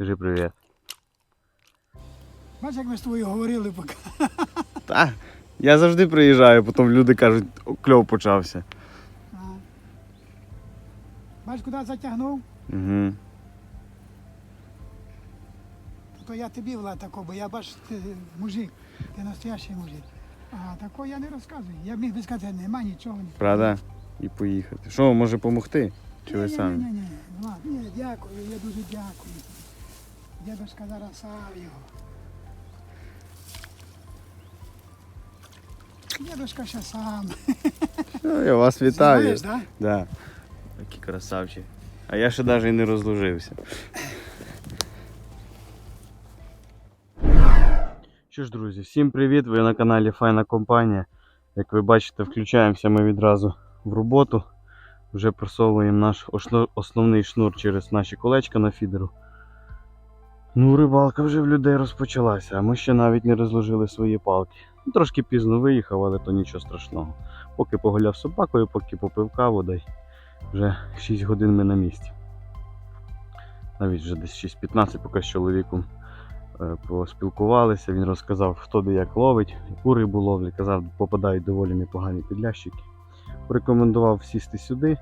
Кажи привіт. Бачиш, як ми з тобою говорили поки. Та, я завжди приїжджаю, потім люди кажуть, «О, кльов почався. А. Бачиш, куди затягнув? Угу. То я тобі Влад тако, бо я бачу, ти мужик, ти настоящий мужик. А тако я не розказую. Я міг би сказати, нема нічого. Правда? І поїхати. Що, може допомогти? Чи ви Ні, самі? Ні, ні, ні, Влад, ні, дякую, я дуже дякую. Дідушка зараз сав його. Дідушка ще сам. Ну, я вас вітаю. Знаєш, да? Да. Такий красавчик. А я ще навіть і не розложився. Що ж, друзі, всім привіт! Ви на каналі Файна Компанія. Як ви бачите, включаємося ми відразу в роботу. Вже просовуємо наш основний шнур через наші колечка на фідеру. Ну, рибалка вже в людей розпочалася, а ми ще навіть не розложили свої палки. Ну, Трошки пізно виїхав, але то нічого страшного. Поки погуляв собакою, поки попив каву, дай вже 6 годин ми на місці. Навіть вже десь 6.15, поки з чоловіком е, поспілкувалися. Він розказав, хто де як ловить, яку рибу ловлять. Казав, попадають доволі непогані підлящики. Порекомендував сісти сюди.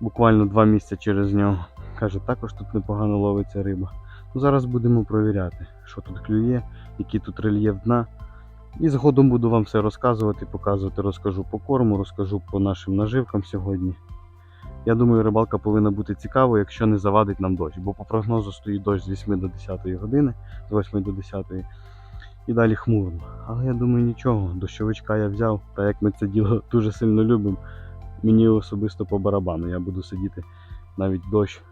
Буквально два місця через нього. Каже, також тут непогано ловиться риба. Зараз будемо провіряти, що тут клює, який тут рельєф дна. І згодом буду вам все розказувати, показувати, розкажу по корму, розкажу по нашим наживкам сьогодні. Я думаю, рибалка повинна бути цікавою, якщо не завадить нам дощ. Бо по прогнозу стоїть дощ з 8 до 10 години, з 8 до 10 і далі хмурно. Але я думаю, нічого, дощовичка я взяв, та як ми це діло дуже сильно любимо, мені особисто по барабану. Я буду сидіти навіть дощ.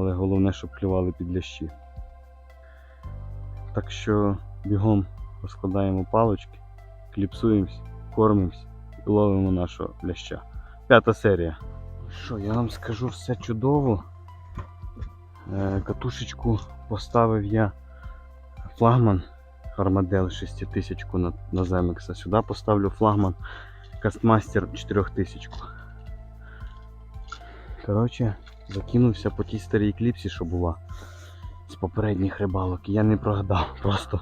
Але головне, щоб клювали під лящі. Так що бігом розкладаємо палочки, кліпсуємось, кормимось і ловимо нашого ляща. П'ята серія. Що, я вам скажу все чудово. Е, Катушечку поставив я флагман Армадел 6000 на, на Zemix. Сюди поставлю флагман Кастмастер 4000. Коротше, закинувся по тій старій кліпсі, що була з попередніх рибалок. Я не прогадав, просто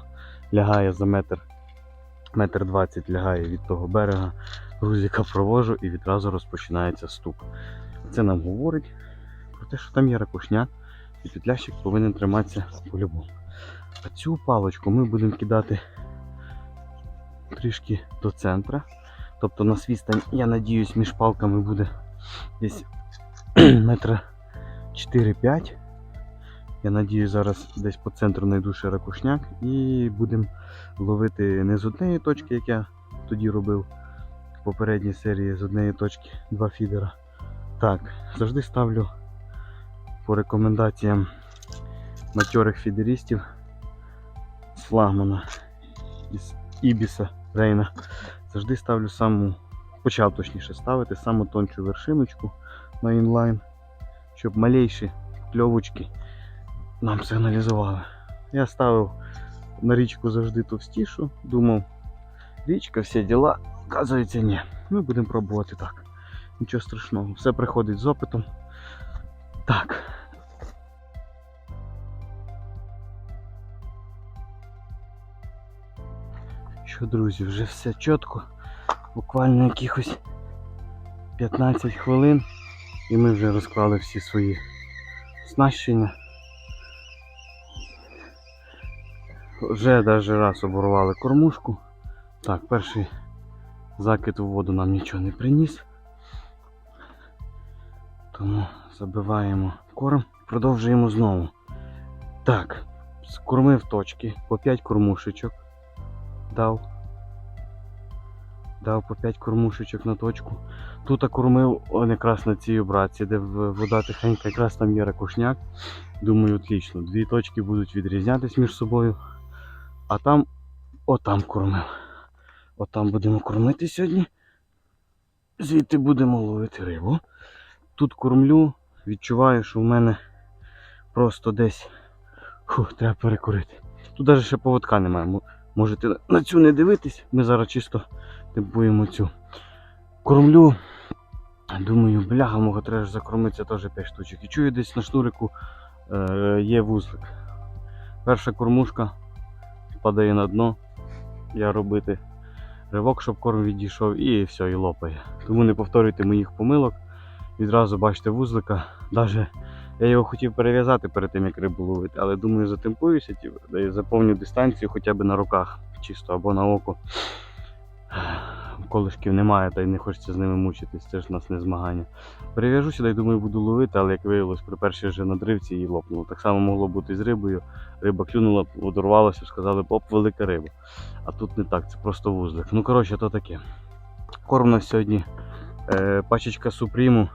лягає за метр, метр двадцять лягає від того берега, грузика провожу і відразу розпочинається стук. Це нам говорить про те, що там є ракушня, і підлящик повинен триматися по-любому. А цю паличку ми будемо кидати трішки до центра. Тобто на відстань, я надіюсь, між палками буде десь метра 4-5. Я надію, зараз десь по центру знайду ще ракушняк і будемо ловити не з однієї точки, як я тоді робив в попередній серії з однієї точки два фідера. Так, завжди ставлю по рекомендаціям матьорих фідерістів з флагмана із Ібіса Рейна. Завжди ставлю саму, почав точніше ставити саму тончу вершиночку на інлайн, щоб малейші кльовочки нам сигналізували. Я ставив на річку завжди товстішу, думав, річка, всі діла. Оказується, ні. Ми будемо пробувати так. Нічого страшного, все приходить з опитом. Так. Що, друзі, вже все чітко. Буквально якихось 15 хвилин. І ми вже розклали всі свої оснащення. Вже навіть раз оборвали кормушку. Так, перший закид у воду нам нічого не приніс. Тому забиваємо корм, продовжуємо знову. Так, скормив точки, по 5 кормушечок. Дав. Дав по 5 кормушечок на точку. Тут кормив якраз на цій обратці, де вода тихенька, якраз там є ракушняк. Думаю, отлично. Дві точки будуть відрізнятись між собою. А там отам кормив. Отам будемо кормити сьогодні. Звідти будемо ловити рибу. Тут кормлю, відчуваю, що в мене просто десь Фух, треба перекурити. Тут навіть ще поводка немає. Можете на цю не дивитись, ми зараз чисто темпуємо цю. Кормлю. Думаю, бляха, мого треба ж закормитися теж 5 штучок. І чую десь на шнурику е, є вузлик. Перша кормушка падає на дно. Я робити ривок, щоб корм відійшов, і все, і лопає. Тому не повторюйте моїх помилок. Відразу бачите вузлика. Даже я його хотів перев'язати перед тим, як рибу ловити, але думаю, затемпуюся ті, і заповню дистанцію хоча б на руках, чисто або на око. Колишків немає, та й не хочеться з ними мучитись, це ж у нас не змагання. Перев'яжу сюди і думаю, буду ловити, але як виявилось, при першій вже надривці її лопнуло. Так само могло бути з рибою. Риба клюнула, одорвалася, сказали, оп, велика риба. А тут не так, це просто вузлик. Ну, коротше, то таке. Корм у нас сьогодні е, пачечка супріму,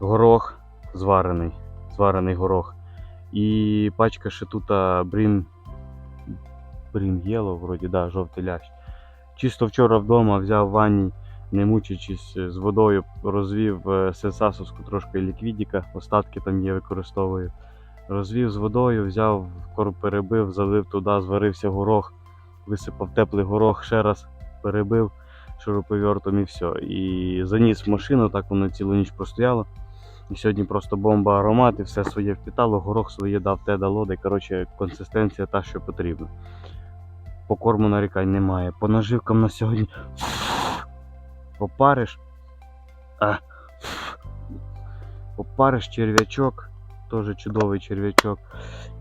горох зварений, зварений горох. І пачка шитута брін. Брін єло, вроді, да, жовтий лящ. Чисто вчора вдома взяв в ванні, не мучачись з водою, розвів е, сенсасовську трошки ліквідіка, остатки там є, використовую. Розвів з водою, взяв, корм перебив, залив туди, зварився горох, висипав теплий горох, ще раз перебив шуруповертом і все. І заніс машину, так воно цілу ніч простояло. І сьогодні просто бомба аромат, і все своє впітало, горох своє дав те дало, де коротше консистенція та, що потрібно. По корму нарікань немає. По наживкам на сьогодні. Попариш. А. Попариш черв'ячок, теж чудовий черв'ячок.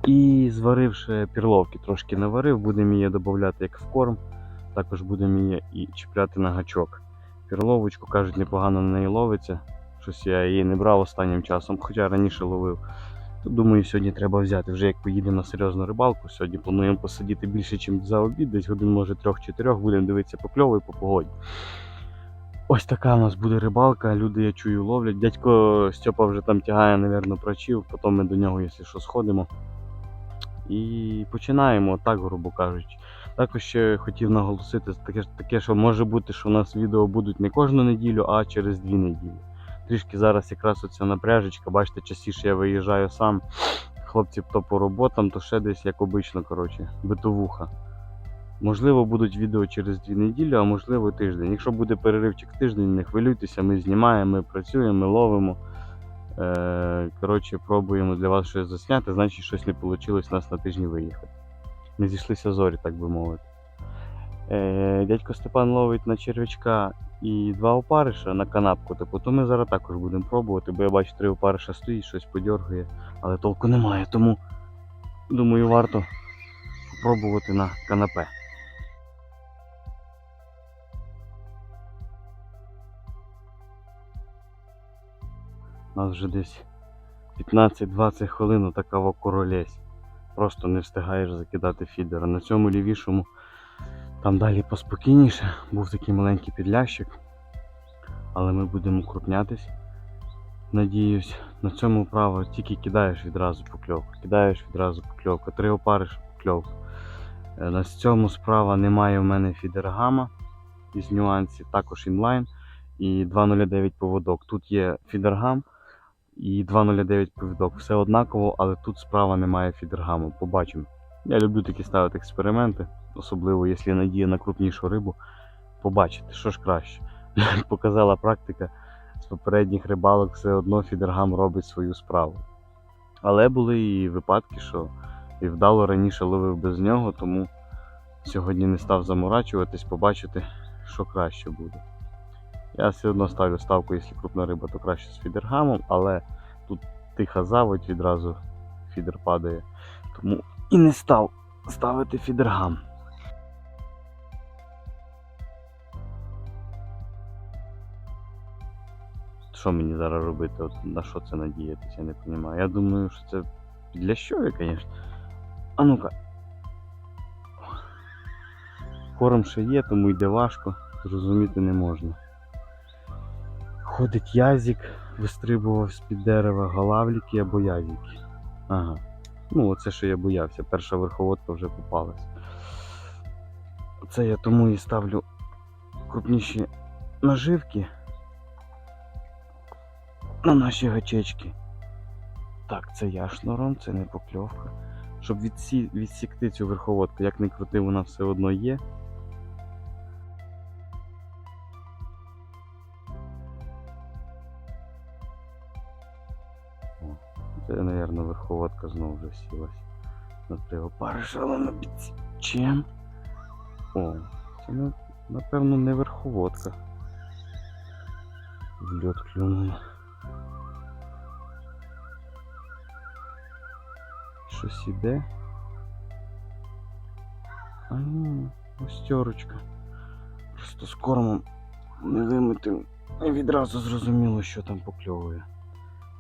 І зваривши пірловки, трошки наварив, будемо її додати як в корм. Також будемо її і чіпляти на гачок. Пірловочку, кажуть, непогано на неї ловиться. Щось я її не брав останнім часом, хоча раніше ловив. То думаю, сьогодні треба взяти. Вже як поїдемо на серйозну рибалку. Сьогодні плануємо посидіти більше, ніж за обід, десь годин, може, трьох-чотирьох, будемо дивитися по кльову і по погоді. Ось така у нас буде рибалка. Люди, я чую, ловлять. Дядько Стьопа вже там тягає, напевно, прочів, потім ми до нього, якщо що, сходимо. І починаємо, так, грубо кажучи. Також ще хотів наголосити таке, таке, що може бути, що у нас відео будуть не кожну неділю, а через дві неділі. Трішки зараз якраз оця напряжечка, бачите, частіше я виїжджаю сам. Хлопці то по роботам, то ще десь як обично, коротше, битовуха. Можливо, будуть відео через дві неділі, а можливо тиждень. Якщо буде переривчик тиждень, не хвилюйтеся, ми знімаємо, ми працюємо, ми ловимо. Е, коротше, пробуємо для вас щось засняти, значить щось не вийшло у нас на тижні виїхати. Не зійшлися зорі, так би мовити. Е, дядько Степан ловить на черв'ячка і два опариша на канапку, типу, то ми зараз також будемо пробувати, бо я бачу, три опариша стоїть, щось подьоргує, але толку немає, тому думаю, варто спробувати на канапе. У нас вже десь 15-20 хвилин така королесь. Просто не встигаєш закидати фідер. А на цьому лівішому там далі поспокійніше. Був такий маленький підлящик. Але ми будемо укрупнятись. Надіюсь, на цьому право тільки кидаєш відразу покльовку. Кидаєш відразу покльовку. Три опариш покльовку. Е, На цьому справа немає в мене фідергама із нюансів, також інлайн і 209 поводок. Тут є фідергам і 209 повідок. Все однаково, але тут справа немає фідергаму. Побачимо. Я люблю такі ставити експерименти, особливо якщо надія на крупнішу рибу. Побачити, що ж краще. Показала практика з попередніх рибалок, все одно фідергам робить свою справу. Але були і випадки, що і вдало раніше ловив без нього, тому сьогодні не став заморачуватись, побачити, що краще буде. Я все одно ставлю ставку, якщо крупна риба, то краще з фідергамом, але тут тиха заводь, відразу фідер падає. Тому і не став ставити фідергам. Що мені зараз робити? От на що це надіятися, я не розумію. Я думаю, що це для що, звісно. А ну-ка. Корм ще є, тому йде важко, зрозуміти не можна. Ходить язик, вистрибував з-під дерева галавліки або язики. Ага. Ну, оце що я боявся. Перша верховодка вже попалась. Це я тому і ставлю крупніші наживки на наші гачечки. Так, це я шнуром, це не покльовка. Щоб відсі... відсікти цю верховодку, як не крути, вона все одно є. Це мабуть, верховодка знову вже сілась. На три опариша, але на чим? О, це напевно не верховодка. В льот. Щось іде. А ні, остерочка. Просто з кормом не вимитим. І відразу зрозуміло, що там покльовує.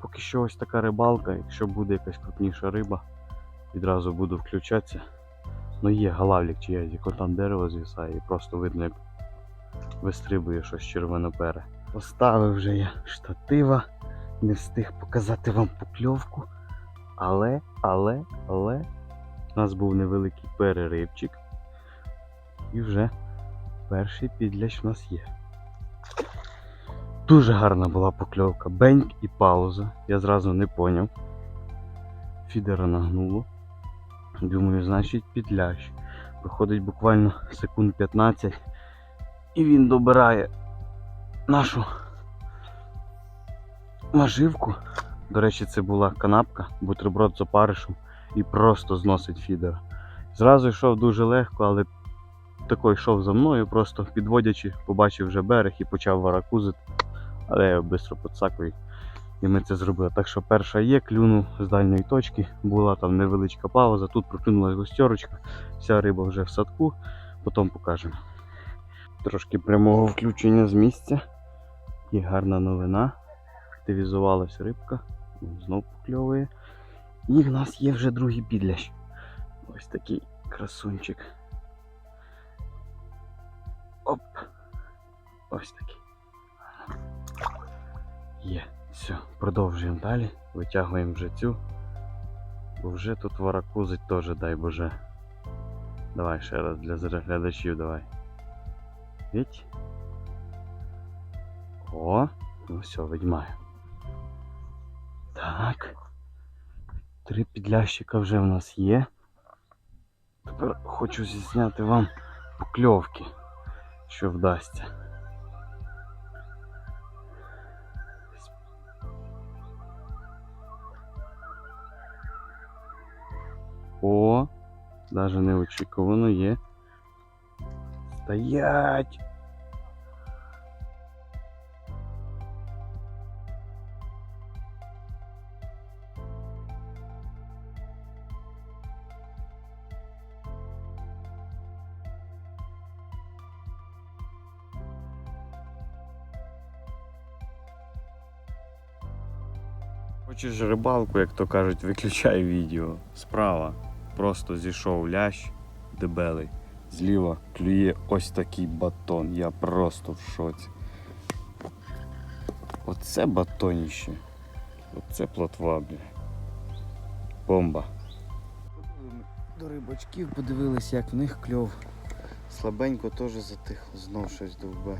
Поки що ось така рибалка, якщо буде якась крупніша риба, відразу буду включатися. Ну є галавлік чи яко там дерево звісає і просто видно, як вистрибує щось червонопере. Поставив вже я штатива, не встиг показати вам покльовку. Але, але, але, у нас був невеликий переривчик. І вже перший підляч у нас є. Дуже гарна була покльовка. Беньк і пауза. Я зразу не поняв. Фідера нагнуло. Думаю, значить підлящ. Проходить буквально секунд 15. І він добирає нашу наживку. До речі, це була канапка, бутерброд з опаришем і просто зносить фідера. Зразу йшов дуже легко, але такий йшов за мною, просто підводячи, побачив вже берег і почав варакузити. Але я швидко підсакую. І ми це зробили. Так що перша є, клюнув з дальньої точки, була там невеличка пауза, тут проклюнулась гостерочка, вся риба вже в садку, потім покажемо. Трошки прямого включення з місця. Є гарна новина. Активізувалась рибка, знов покльовує. І в нас є вже другий підлящ. Ось такий красунчик. Оп. Ось такий. Є. Все, продовжуємо далі. Витягуємо вже цю. Бо вже тут варакузить теж, дай Боже. Давай ще раз для зра- глядачів давай. Віть. О, ну все, відьмаю. Так. Три підлящика вже в нас є. Тепер хочу зняти вам покльовки, що вдасться. О, даже неочікувано є. Стоять! Рибалку, як то кажуть, виключай відео. Справа просто зійшов лящ дебелий. Зліва клює ось такий батон. Я просто в шоці. Оце батоніще. Оце плотва, бля. Бомба. До рибачків подивились, як в них кльов. Слабенько теж затихло, знов щось довбе.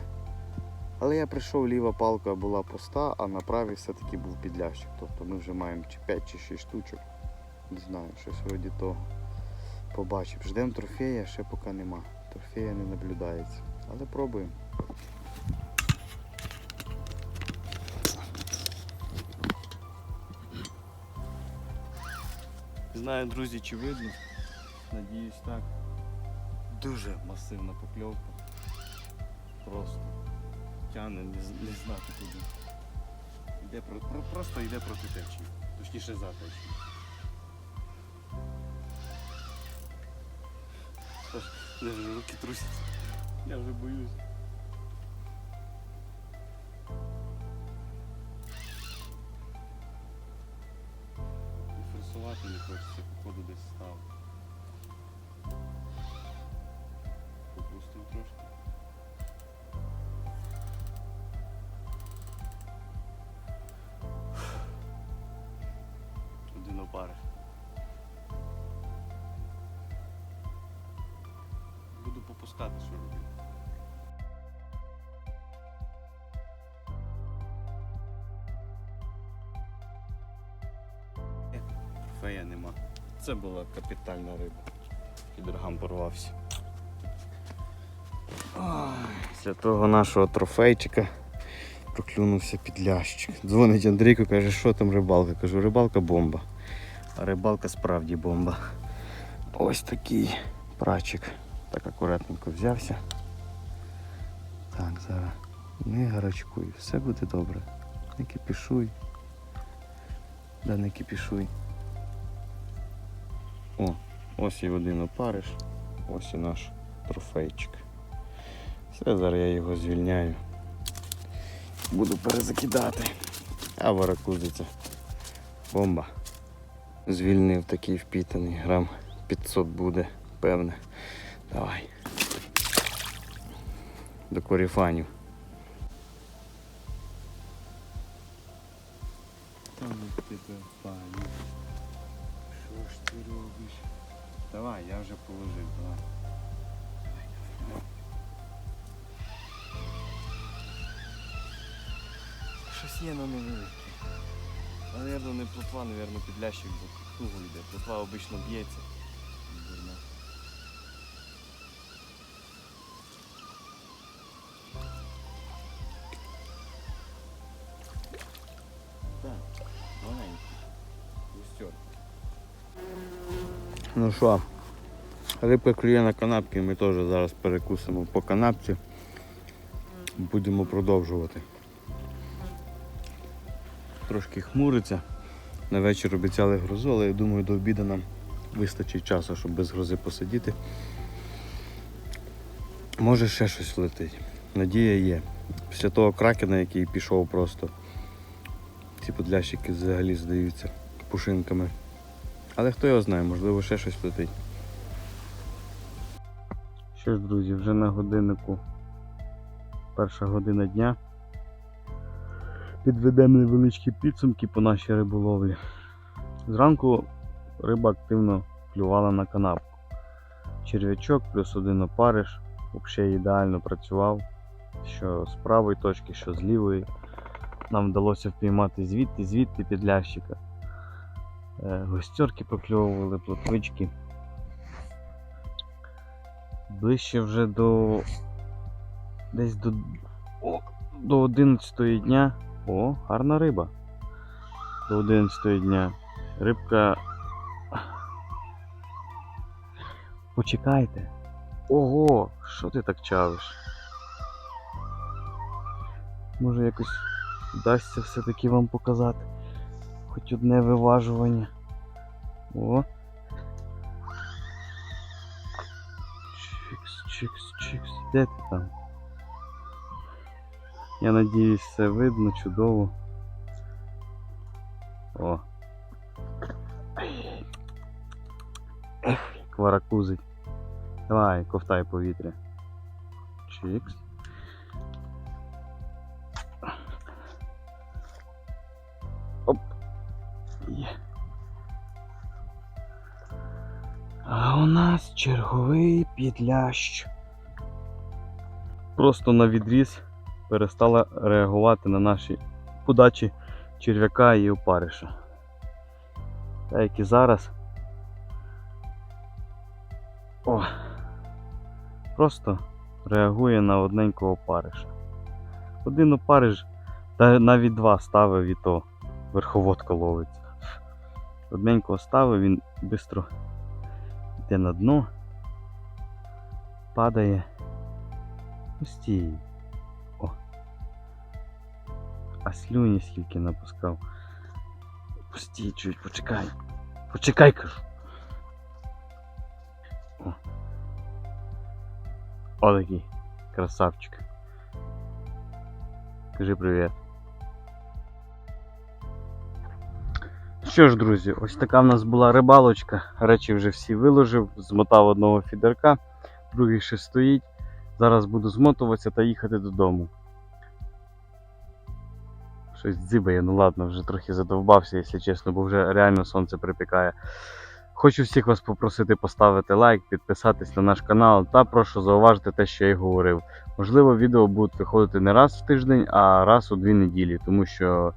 Але я прийшов, ліва палка була пуста, а на правій все-таки був підлящик. Тобто ми вже маємо чи 5 чи 6 штучок. Не знаю, щось вроді того. Побачив. Ждемо трофея, ще поки нема. Трофея не наблюдається. Але пробуємо. Не знаю, друзі, чи видно. Надіюсь так. Дуже масивна покльовка. Просто тягне не, не знати куди. Йде про, про- просто йде проти течії. Точніше за течією. Аж Даже руки трусяться. Я вже боюсь. І форсувати не хочеться, походу десь став. Попускати, що робити. Трофея нема. Це була капітальна риба. Підергам порвався. Після того нашого трофейчика проклюнувся підлящик. Дзвонить Андрійко, каже, що там рибалка. Кажу, рибалка бомба. А рибалка справді бомба. Ось такий прачик. Так акуратненько взявся. Так, зараз не гарачкуй, все буде добре. Не кипішуй. Да не кипішуй. О, ось і один опариш. Ось і наш трофейчик. Все, зараз я його звільняю. Буду перезакидати. А варакузиця. Бомба. Звільнив такий впітаний, грам 500 буде, певне. Давай. До коріфанів. Та ну тебе пані. Що ж ти робиш? Давай, я вже положив, давай. Щось є на невелике. Наверно, не плотва, наверно, підлящик за туго йде. Плотва обично б'ється. Що, рибка клює на канапки, ми теж зараз перекусимо по канапці. Будемо продовжувати. Трошки хмуриться. На вечір обіцяли грозу, але я думаю, до обіду нам вистачить часу, щоб без грози посидіти. Може ще щось летить. Надія є. Після того кракена, який пішов просто, ці подлящики взагалі здаються пушинками. Але хто його знає, можливо, ще щось летить. Що ж, друзі, вже на годиннику перша година дня. Підведемо невеличкі підсумки по нашій риболовлі. Зранку риба активно клювала на канапку. Черв'ячок плюс один опариш взагалі ідеально працював. Що з правої точки, що з лівої. Нам вдалося впіймати звідти, звідти підлящика. Е, Гостьорки покльовували, плотвички. Ближче вже до. Десь до. О, до 11 дня. О, гарна риба. До 11 дня. Рибка. Почекайте. Ого, що ти так чавиш? Може якось вдасться все-таки вам показати. Хоч одне виважування. О. Чикс, чикс, чикс. Де ти там? Я надіюсь, все видно чудово. О. Ех, як варакузить. Давай, ковтай повітря. Чикс. Черговий підлящ. Просто на відріз перестала реагувати на наші подачі черв'яка і опариша. Так як і зараз. О, просто реагує на одненького опариша. Один опариш, та навіть два ставив і то верховодка ловиться. Одненького ставив, він швидко йде на дно, падає. Пустій. А слюні скільки напускав. Пусті чуть, почекай. Почекай, кажу. О. О такий красавчик. Кажи привіт. Що ж, друзі, ось така в нас була рибалочка. Речі вже всі виложив, змотав одного фідерка, другий ще стоїть. Зараз буду змотуватися та їхати додому. Щось дзибає, ну ладно, вже трохи задовбався, якщо чесно, бо вже реально сонце припікає. Хочу всіх вас попросити поставити лайк, підписатись на наш канал та прошу зауважити те, що я й говорив. Можливо, відео будуть виходити не раз в тиждень, а раз у дві неділі, тому що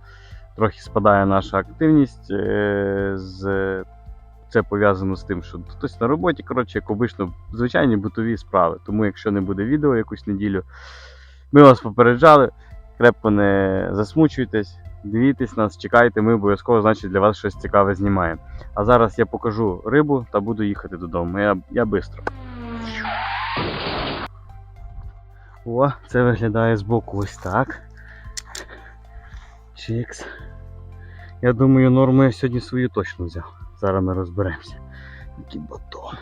трохи спадає наша активність. е, з... Це пов'язано з тим, що хтось на роботі, коротше, як обично, звичайні бутові справи. Тому якщо не буде відео якусь неділю, ми вас попереджали. крепко не засмучуйтесь, дивіться нас, чекайте, ми обов'язково значить, для вас щось цікаве знімаємо. А зараз я покажу рибу та буду їхати додому. Я, я швидко. О, це виглядає збоку ось так. Чікс. Я думаю, норму я сьогодні свою точно взяв. Зараз ми розберемося. Батон.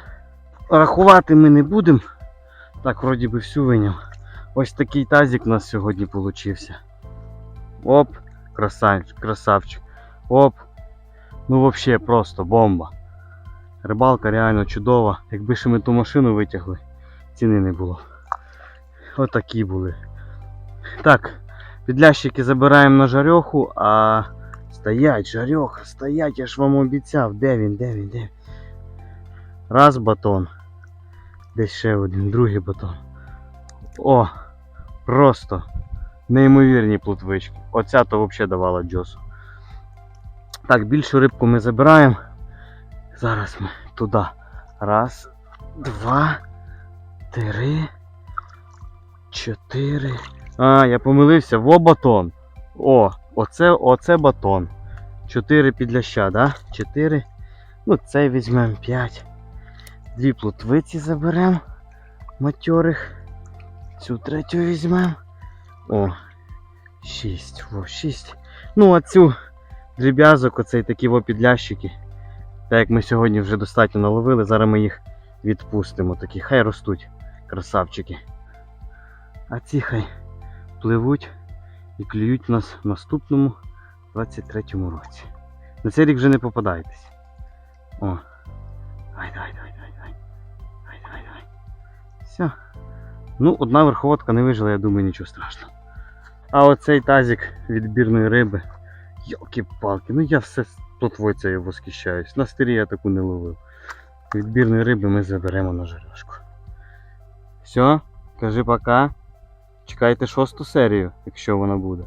Рахувати ми не будемо. Так, вроді би всю виняв. Ось такий тазик у нас сьогодні получився. Оп, красавчик, красавчик. Оп. Ну взагалі просто бомба. Рибалка реально чудова. Якби ще ми ту машину витягли, ціни не було. Отакі були. Так, підлящики забираємо на жарьоху, а стоять, жарьоха, стоять, я ж вам обіцяв. Де він, де він, де він? Раз батон. Десь ще один, другий батон. О! Просто неймовірні плутвички. Оця то взагалі давала джосу. Так, більшу рибку ми забираємо. Зараз ми туди. Раз, два, три, чотири. А, я помилився, во батон. О, оце, оце батон. Чотири підляща, да? Чотири. Ну, цей візьмемо п'ять. Дві плотвиці заберемо. Матьорих. Цю третю візьмемо. О, шість. Во, шість. Ну, а цю дріб'язок, оцей такі во підлящики. Так як ми сьогодні вже достатньо наловили, зараз ми їх відпустимо. Такі хай ростуть, красавчики. А ці хай пливуть і клюють нас в наступному 23-му році. На цей рік вже не попадайтесь. О. Ай, давай, давай, давай, давай. Давай, давай, давай. Все. Ну, одна верховодка не вижила, я думаю, нічого страшного. А оцей тазик відбірної риби. Йолки-палки, ну я все плотвойцею восхищаюсь. На стирі я таку не ловив. Відбірної риби ми заберемо на жарешку. Все, кажи пока. Чекайте шосту серію, якщо вона буде.